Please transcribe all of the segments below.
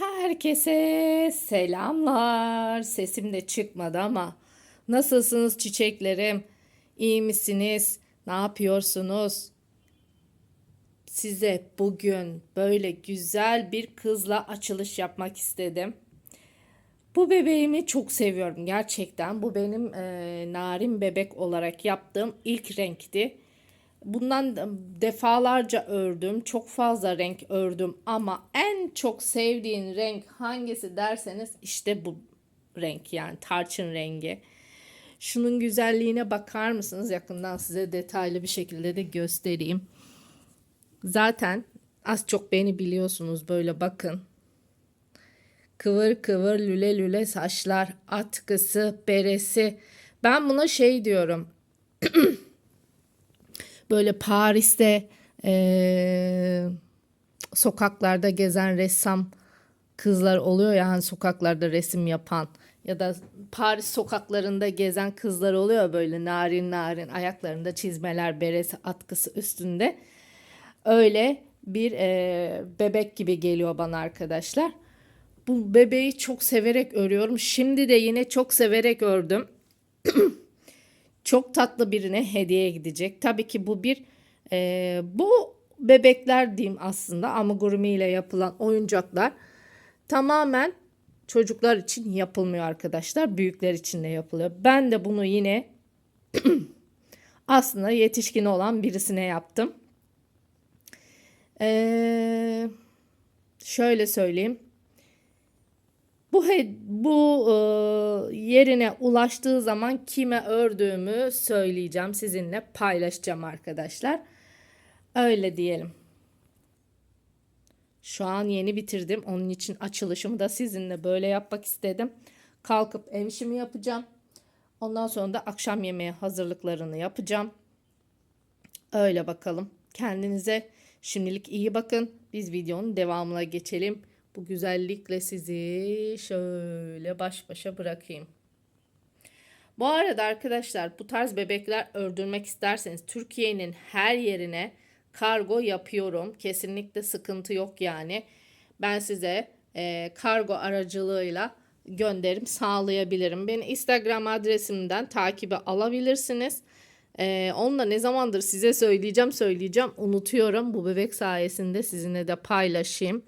Herkese selamlar. Sesim de çıkmadı ama nasılsınız çiçeklerim? İyi misiniz? Ne yapıyorsunuz? Size bugün böyle güzel bir kızla açılış yapmak istedim. Bu bebeğimi çok seviyorum gerçekten. Bu benim e, narin bebek olarak yaptığım ilk renkti. Bundan defalarca ördüm. Çok fazla renk ördüm ama en çok sevdiğin renk hangisi derseniz işte bu renk yani tarçın rengi. Şunun güzelliğine bakar mısınız? Yakından size detaylı bir şekilde de göstereyim. Zaten az çok beni biliyorsunuz böyle bakın. Kıvır kıvır lüle lüle saçlar, atkısı, beresi. Ben buna şey diyorum. böyle Paris'te eee, sokaklarda gezen ressam kızlar oluyor ya hani sokaklarda resim yapan ya da Paris sokaklarında gezen kızlar oluyor böyle narin narin ayaklarında çizmeler beresi atkısı üstünde öyle bir eee, bebek gibi geliyor bana arkadaşlar. Bu bebeği çok severek örüyorum. Şimdi de yine çok severek ördüm çok tatlı birine hediye gidecek. Tabii ki bu bir e, bu bebekler diyeyim aslında amigurumi ile yapılan oyuncaklar tamamen çocuklar için yapılmıyor arkadaşlar. Büyükler için de yapılıyor. Ben de bunu yine aslında yetişkin olan birisine yaptım. Ee, şöyle söyleyeyim. Bu bu e, yerine ulaştığı zaman kime ördüğümü söyleyeceğim, sizinle paylaşacağım arkadaşlar. Öyle diyelim. Şu an yeni bitirdim. Onun için açılışımı da sizinle böyle yapmak istedim. Kalkıp ev işimi yapacağım. Ondan sonra da akşam yemeği hazırlıklarını yapacağım. Öyle bakalım. Kendinize şimdilik iyi bakın. Biz videonun devamına geçelim. Bu güzellikle sizi şöyle baş başa bırakayım. Bu arada arkadaşlar bu tarz bebekler ördürmek isterseniz Türkiye'nin her yerine kargo yapıyorum. Kesinlikle sıkıntı yok yani. Ben size e, kargo aracılığıyla gönderim sağlayabilirim. Beni Instagram adresimden takibe alabilirsiniz. Ee, onunla ne zamandır size söyleyeceğim söyleyeceğim unutuyorum. Bu bebek sayesinde sizinle de paylaşayım.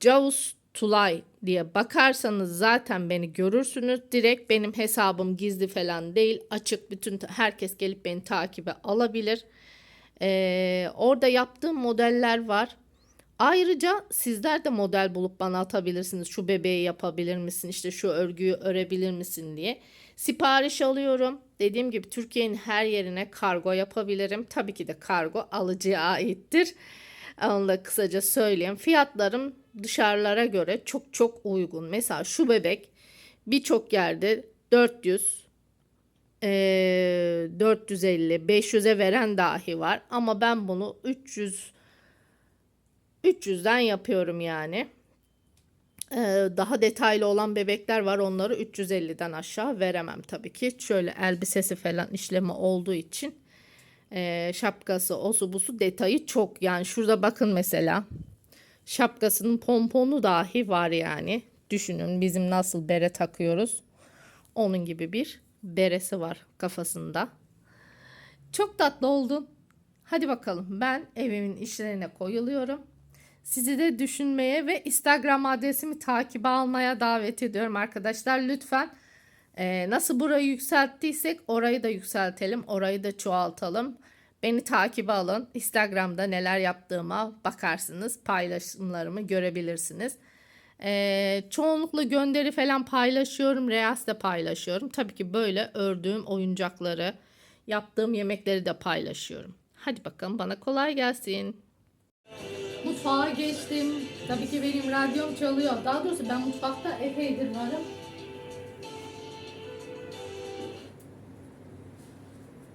Cavus Tulay diye bakarsanız zaten beni görürsünüz. Direkt benim hesabım gizli falan değil. Açık bütün herkes gelip beni takibe alabilir. Ee, orada yaptığım modeller var. Ayrıca sizler de model bulup bana atabilirsiniz. Şu bebeği yapabilir misin? İşte şu örgüyü örebilir misin diye. Sipariş alıyorum. Dediğim gibi Türkiye'nin her yerine kargo yapabilirim. Tabii ki de kargo alıcıya aittir. Onu da kısaca söyleyeyim. Fiyatlarım dışarılara göre çok çok uygun. Mesela şu bebek birçok yerde 400, eee, 450, 500'e veren dahi var. Ama ben bunu 300 300'den yapıyorum yani. Daha detaylı olan bebekler var. Onları 350'den aşağı veremem tabii ki. Şöyle elbisesi falan işlemi olduğu için e, şapkası, osu busu detayı çok. Yani şurada bakın mesela şapkasının pomponu dahi var yani. Düşünün bizim nasıl bere takıyoruz. Onun gibi bir beresi var kafasında. Çok tatlı oldun. Hadi bakalım ben evimin işlerine koyuluyorum. Sizi de düşünmeye ve Instagram adresimi takibe almaya davet ediyorum arkadaşlar. Lütfen e, nasıl burayı yükselttiysek orayı da yükseltelim. Orayı da çoğaltalım. Beni takibe alın. Instagram'da neler yaptığıma bakarsınız. Paylaşımlarımı görebilirsiniz. E, çoğunlukla gönderi falan paylaşıyorum. Reels de paylaşıyorum. Tabii ki böyle ördüğüm oyuncakları, yaptığım yemekleri de paylaşıyorum. Hadi bakalım bana kolay gelsin. Mutfağa geçtim. Tabii ki benim radyom çalıyor. Daha doğrusu ben mutfakta epeydir varım.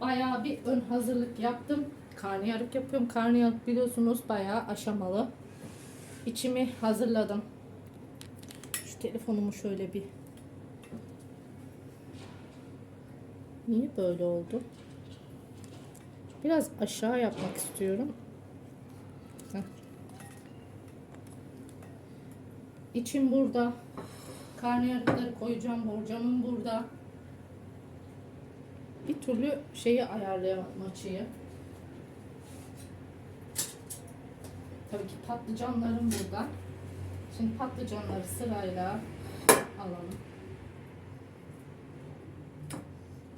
Bayağı bir ön hazırlık yaptım. Karnıyarık yapıyorum. Karnıyarık biliyorsunuz bayağı aşamalı. İçimi hazırladım. Şu telefonumu şöyle bir Niye böyle oldu? Biraz aşağı yapmak istiyorum. Heh. İçim burada. Karnıyarıkları koyacağım. Borcamım burada. Bir türlü şeyi ayarlayamam açıyı. Tabii ki patlıcanlarım burada. Şimdi patlıcanları sırayla alalım.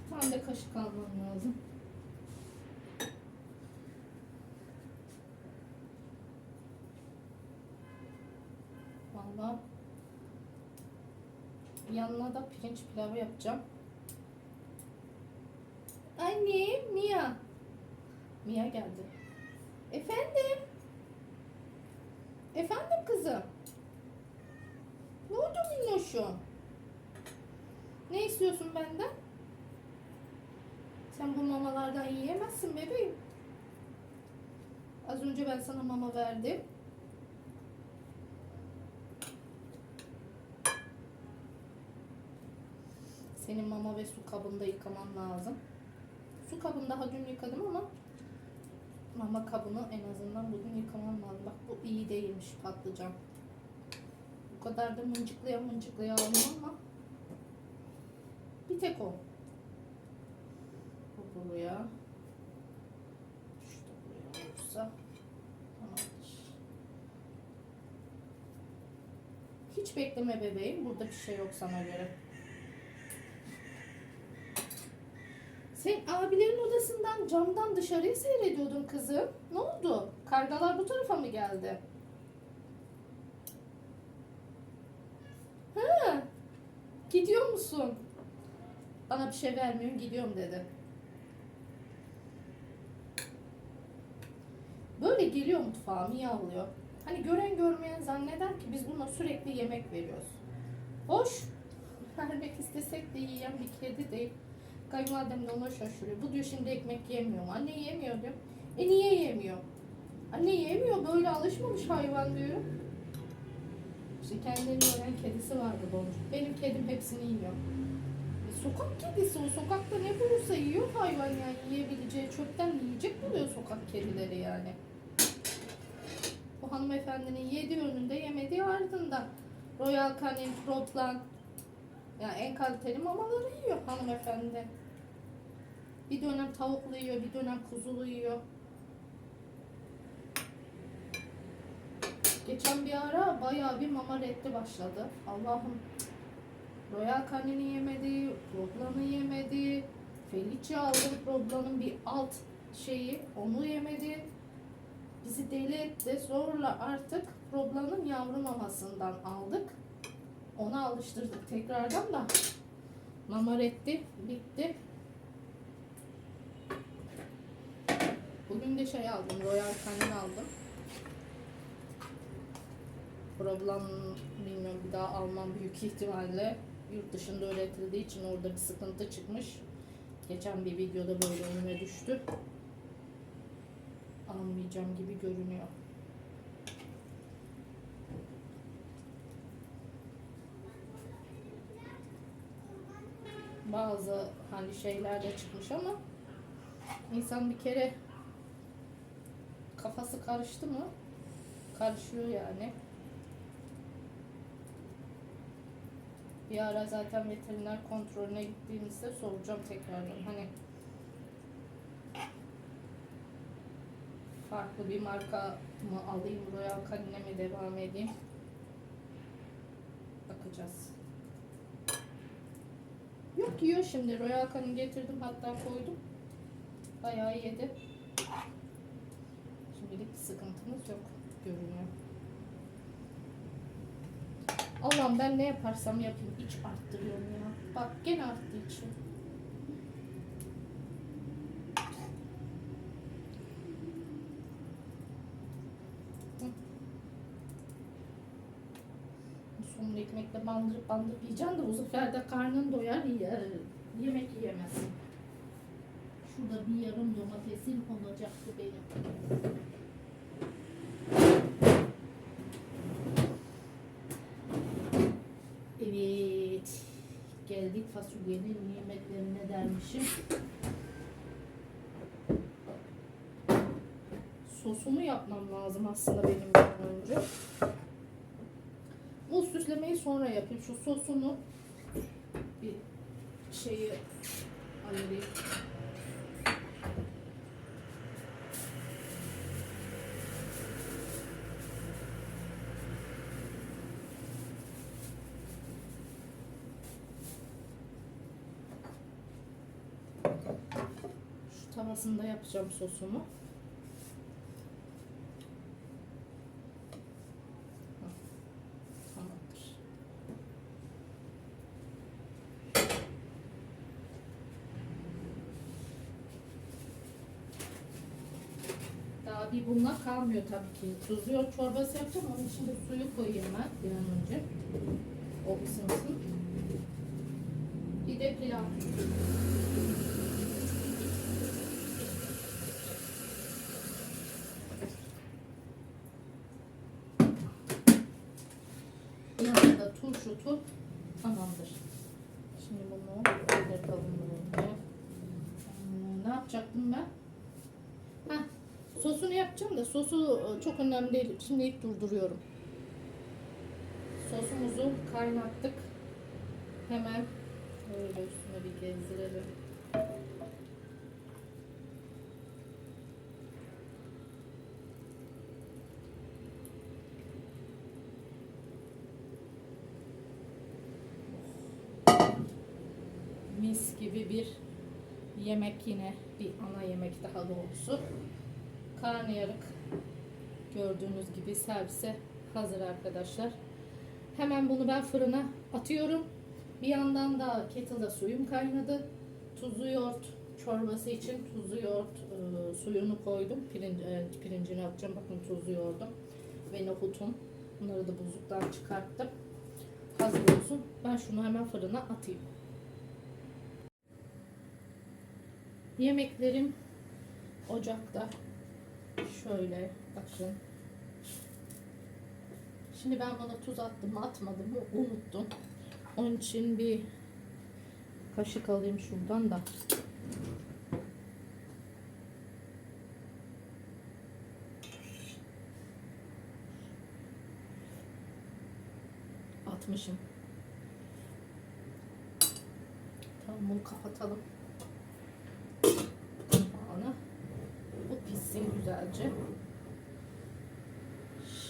Bir tane de kaşık almam lazım. Vallahi yanına da pirinç pilavı yapacağım. Anne, Mia. Mia geldi. Efendim? Efendim kızım? Ne oldu minnoşum? Ne istiyorsun benden? Sen bu mamalardan yiyemezsin bebeğim. Az önce ben sana mama verdim. Senin mama ve su kabında yıkaman lazım. Su kabını daha dün yıkadım ama mama kabını en azından bugün yıkamam lazım. Bak bu iyi değilmiş patlıcan. Bu kadar da mıncıklaya mıncıklaya almam ama bir tek o. Bu buraya. Şu da buraya olursa tamamdır. Hiç bekleme bebeğim. Burada bir şey yok sana göre. Sen abilerin odasından camdan dışarıyı seyrediyordun kızım. Ne oldu? Kargalar bu tarafa mı geldi? Ha, gidiyor musun? Bana bir şey vermiyorsun gidiyorum dedi. Böyle geliyor mutfağa miyavlıyor. Hani gören görmeyen zanneder ki biz buna sürekli yemek veriyoruz. Hoş. Vermek istesek de yiyen bir kedi değil. Kayınvalidem de ona şaşırıyor. Bu diyor şimdi ekmek yemiyor? Anne yemiyor diyor. E niye yemiyor? Anne yemiyor böyle alışmamış hayvan diyorum. İşte kendini gören kedisi vardı boncuk. Benim kedim hepsini yiyor. E, sokak kedisi o sokakta ne bulursa yiyor hayvan yani yiyebileceği çöpten yiyecek buluyor sokak kedileri yani. Bu hanımefendinin yediği önünde yemediği ardında. Royal Canin, Proplan, yani en kaliteli mamaları yiyor hanımefendi. Bir dönem tavuklu yiyor, bir dönem kuzulu yiyor. Geçen bir ara bayağı bir mama reddi başladı. Allah'ım Royal Canin'i yemedi, Problan'ı yemedi. Felice aldı Problan'ın bir alt şeyi, onu yemedi. Bizi deli etti. Zorla artık Problan'ın yavru mamasından aldık. Ona alıştırdık tekrardan da. Mama reddi, bitti. Bugün de şey aldım, Royal Canin aldım. Problem bilmiyorum bir daha almam büyük ihtimalle. Yurt dışında üretildiği için orada bir sıkıntı çıkmış. Geçen bir videoda böyle önüme düştü. Almayacağım gibi görünüyor. Bazı hani şeyler de çıkmış ama insan bir kere kafası karıştı mı karışıyor yani. Bir ara zaten veteriner kontrolüne gittiğimizde soracağım tekrardan hani farklı bir marka mı alayım Royal Canin'e mi devam edeyim bakacağız. Yok yiyor şimdi Royal Canin getirdim hatta koydum bayağı yedi. Şimdilik sıkıntımız yok görünüyor. Allah'ım ben ne yaparsam yapayım iç arttırıyorum ya. Bak gene arttı içi. Hı. Son ekmekle bandırıp bandırıp yiyeceksin de bu sefer de karnın doyar yer. Yemek yiyemezsin. Şurada bir yarım domatesim olacaktı benim. Evet. Geldik fasulyenin nimetlerine dermişim. Sosunu yapmam lazım aslında benim önce. Bu malzemeyi sonra yapayım. Şu sosunu bir şeyi ayırayım. Şu tavasında yapacağım sosumu. Daha bir bununla kalmıyor tabii ki. Tuzlu yoğurt çorbası yapacağım. Onun için de suyu koyayım ben bir an önce. O ısınsın. Bir de pilav. Da turşu tut. Tamamdır. Şimdi bunu bırakalım buraya. Ee, Ne yapacaktım ben? Heh, sosunu yapacağım da sosu e, çok önemli değil. Şimdi ilk durduruyorum. Sosumuzu kaynattık. Hemen böyle üstüne bir gezdirelim. Mis gibi bir yemek yine bir ana yemek daha doğrusu. Karnıyarık gördüğünüz gibi servise hazır arkadaşlar. Hemen bunu ben fırına atıyorum. Bir yandan da kettle'da suyum kaynadı. Tuzlu yoğurt çorbası için tuzlu yoğurt e, suyunu koydum. Pirinç, e, pirincini atacağım. Bakın tuzlu yoğurdum. Ve nohutum. Bunları da buzluktan çıkarttım. Hazır olsun. Ben şunu hemen fırına atayım. Yemeklerim ocakta. Şöyle bakın. Şimdi ben buna tuz attım mı atmadım mı unuttum. Onun için bir kaşık alayım şuradan da. Atmışım. Tamam bunu kapatalım. Kapağını. Bu pişsin güzelce.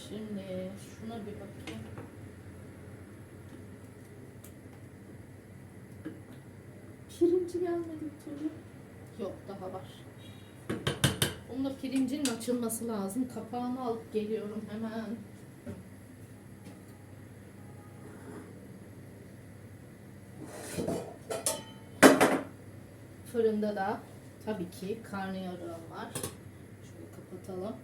Şimdi şuna bir bakayım. Pirinci gelmedi türlü. Yok daha var. Bunda pirincin açılması lazım. Kapağını alıp geliyorum hemen. Fırında da tabii ki karnıyarığım var. Kapatalım.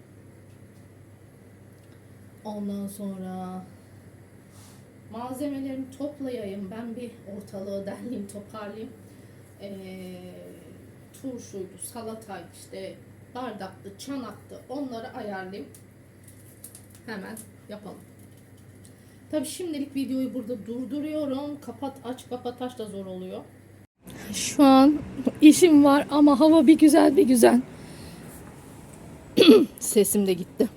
Ondan sonra malzemelerimi toplayayım. Ben bir ortalığı derleyeyim, toparlayayım. Ee, turşuydu, salataydı işte bardaktı, çanaktı. Onları ayarlayayım. Hemen yapalım. Tabii şimdilik videoyu burada durduruyorum. Kapat aç kapat aç da zor oluyor. Şu an işim var ama hava bir güzel bir güzel. Sesim de gitti.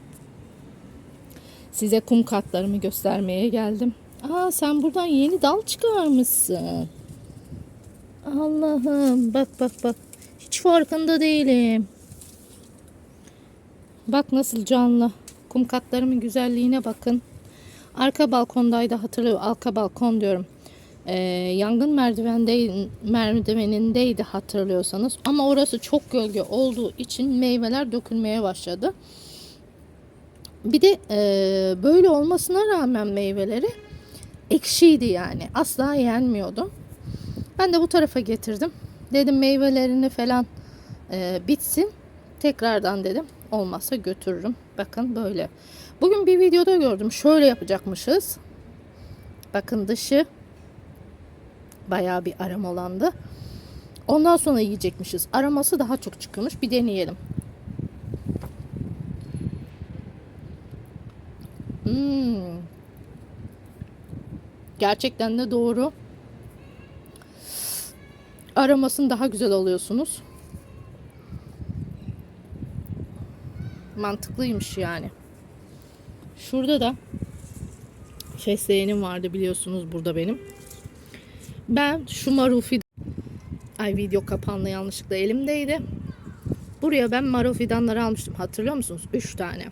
Size kum katlarımı göstermeye geldim. Aa sen buradan yeni dal çıkarmışsın. Allah'ım bak bak bak. Hiç farkında değilim. Bak nasıl canlı. Kum katlarımın güzelliğine bakın. Arka balkondaydı hatırlıyorum. Arka balkon diyorum. Ee, yangın merdivenindeydi hatırlıyorsanız. Ama orası çok gölge olduğu için meyveler dökülmeye başladı. Bir de e, böyle olmasına rağmen meyveleri ekşiydi yani. Asla yenmiyordu. Ben de bu tarafa getirdim. Dedim meyvelerini falan e, bitsin. Tekrardan dedim. Olmazsa götürürüm. Bakın böyle. Bugün bir videoda gördüm. Şöyle yapacakmışız. Bakın dışı bayağı bir aromalandı. Ondan sonra yiyecekmişiz. Aroması daha çok çıkmış. Bir deneyelim. Hmm. Gerçekten de doğru. Aromasını daha güzel alıyorsunuz. Mantıklıymış yani. Şurada da fesleğenim vardı biliyorsunuz burada benim. Ben şu marufi ay video kapandı yanlışlıkla elimdeydi. Buraya ben marul fidanları almıştım. Hatırlıyor musunuz? 3 tane.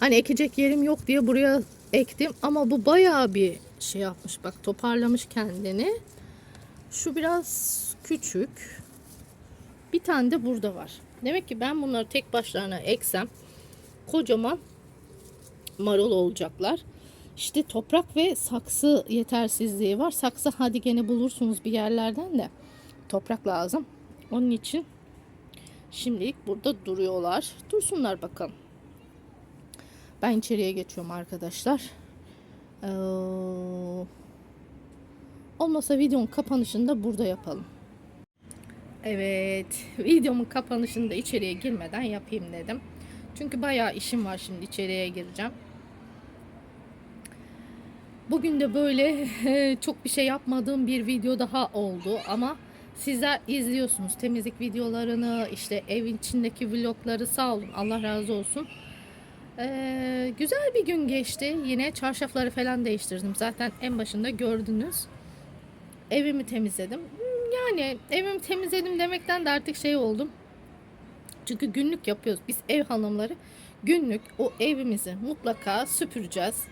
Hani ekecek yerim yok diye buraya ektim ama bu bayağı bir şey yapmış. Bak toparlamış kendini. Şu biraz küçük. Bir tane de burada var. Demek ki ben bunları tek başlarına eksem kocaman marul olacaklar. İşte toprak ve saksı yetersizliği var. Saksı hadi gene bulursunuz bir yerlerden de. Toprak lazım. Onun için şimdilik burada duruyorlar. Dursunlar bakalım. Ben içeriye geçiyorum arkadaşlar. Ee, olmasa videonun kapanışını da burada yapalım. Evet, videomun kapanışını da içeriye girmeden yapayım dedim. Çünkü bayağı işim var şimdi içeriye gireceğim. Bugün de böyle çok bir şey yapmadığım bir video daha oldu ama sizler izliyorsunuz temizlik videolarını, işte evin içindeki vlogları sağ olun Allah razı olsun. Ee, güzel bir gün geçti. Yine çarşafları falan değiştirdim. Zaten en başında gördünüz. Evimi temizledim. Yani evimi temizledim demekten de artık şey oldum. Çünkü günlük yapıyoruz. Biz ev hanımları günlük o evimizi mutlaka süpüreceğiz.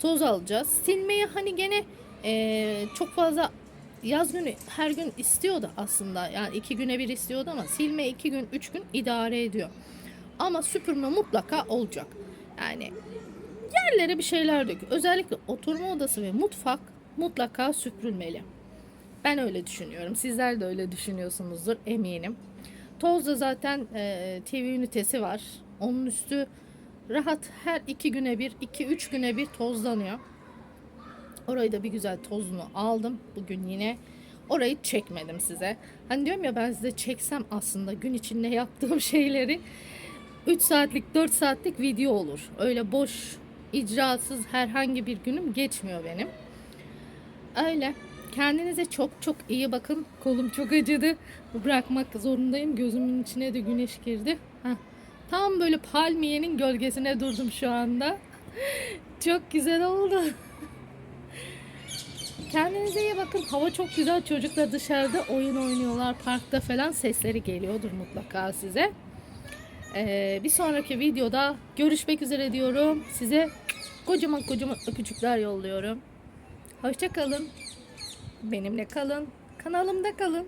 Toz alacağız. Silmeyi hani gene eee, çok fazla yaz günü her gün istiyordu aslında. Yani iki güne bir istiyordu ama silme iki gün, üç gün idare ediyor. Ama süpürme mutlaka olacak. Yani yerlere bir şeyler dök. Özellikle oturma odası ve mutfak mutlaka süpürülmeli. Ben öyle düşünüyorum. Sizler de öyle düşünüyorsunuzdur eminim. Tozda zaten e, TV ünitesi var. Onun üstü rahat her iki güne bir, iki üç güne bir tozlanıyor. Orayı da bir güzel tozunu aldım. Bugün yine orayı çekmedim size. Hani diyorum ya ben size çeksem aslında gün içinde yaptığım şeyleri 3 saatlik 4 saatlik video olur. Öyle boş icrasız herhangi bir günüm geçmiyor benim. Öyle. Kendinize çok çok iyi bakın. Kolum çok acıdı. Bırakmak zorundayım. Gözümün içine de güneş girdi. Heh. Tam böyle palmiyenin gölgesine durdum şu anda. Çok güzel oldu. Kendinize iyi bakın. Hava çok güzel. Çocuklar dışarıda oyun oynuyorlar. Parkta falan sesleri geliyordur mutlaka size. Ee, bir sonraki videoda görüşmek üzere diyorum. Size kocaman kocaman öpücükler yolluyorum. Hoşça kalın. Benimle kalın. Kanalımda kalın.